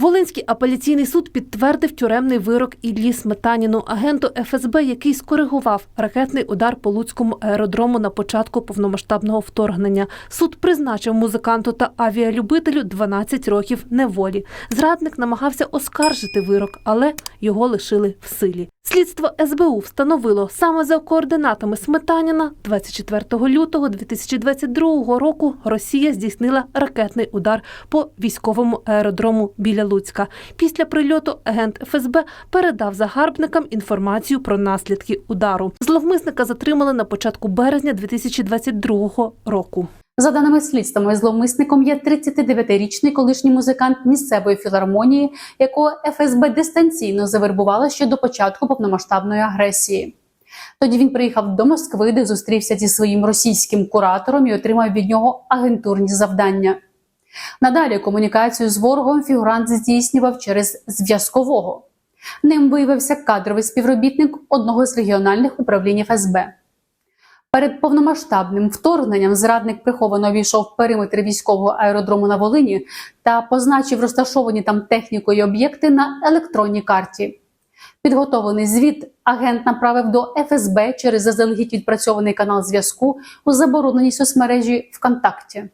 Волинський апеляційний суд підтвердив тюремний вирок Іллі Сметаніну, агенту ФСБ, який скоригував ракетний удар по Луцькому аеродрому на початку повномасштабного вторгнення. Суд призначив музиканту та авіалюбителю 12 років неволі. Зрадник намагався оскаржити вирок, але його лишили в силі. Слідство СБУ встановило саме за координатами Сметаніна 24 лютого 2022 року Росія здійснила ракетний удар по військовому аеродрому біля Луцька. Після прильоту агент ФСБ передав загарбникам інформацію про наслідки удару. Зловмисника затримали на початку березня 2022 року. За даними слідства, зловмисником є 39-річний колишній музикант місцевої філармонії, якого ФСБ дистанційно завербувала ще до початку повномасштабної агресії. Тоді він приїхав до Москви, де зустрівся зі своїм російським куратором і отримав від нього агентурні завдання. Надалі комунікацію з ворогом фігурант здійснював через зв'язкового. Ним виявився кадровий співробітник одного з регіональних управлінь ФСБ. Перед повномасштабним вторгненням зрадник приховано війшов периметр військового аеродрому на Волині та позначив розташовані там технікою об'єкти на електронній карті. Підготовлений звіт агент направив до ФСБ через заздалегідь відпрацьований канал зв'язку у забороненій соцмережі ВКонтакті.